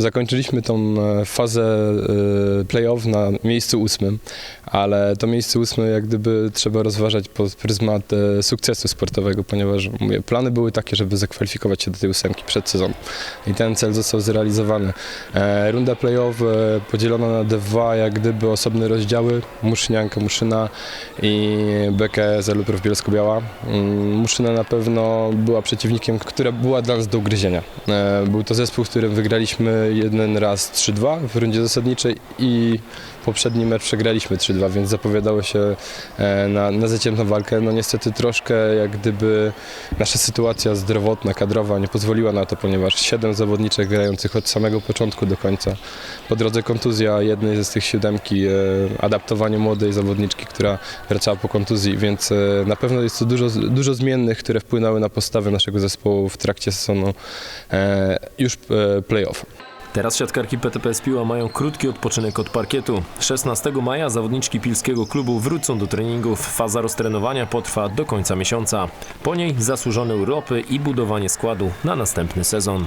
zakończyliśmy tą e, fazę e, playoff na miejscu ósmym, ale to miejsce ósme jak gdyby trzeba rozważać pod pryzmat e, sukcesu sportowego, ponieważ mówię, plany były takie, żeby zakwalifikować się do tej ósemki przed sezonem i ten cel został zrealizowany. Runda playoff podzielona na dwa jak gdyby osobne rozdziały, Muszynianka, Muszyna i BKS Luprów Bielsko-Biała. Mm, Muszyna na pewno była przeciwnikiem, która była dla nas do ugryzienia. Był to zespół, z którym wygraliśmy jeden raz 3-2 w rundzie zasadniczej i poprzedni mecz przegraliśmy 3-2, więc zapowiadało się e, na, na walkę. No niestety troszkę jak gdyby nasza sytuacja zdrowotna, kadrowa nie pozwoliła na to, ponieważ siedem zawodniczek grających od samego początku do końca. Po drodze kontuzja jednej z tych siódemki, e, adaptowanie młodej zawodniczki, która wracała po kontuzji, więc e, na pewno jest to dużo, dużo zmiennych, które wpłynęły na postawę naszego zespołu w trakcie sezonu już playoff. Teraz siatkarki PTP Piła mają krótki odpoczynek od parkietu. 16 maja zawodniczki pilskiego klubu wrócą do treningów. Faza roztrenowania potrwa do końca miesiąca. Po niej zasłużone urlopy i budowanie składu na następny sezon.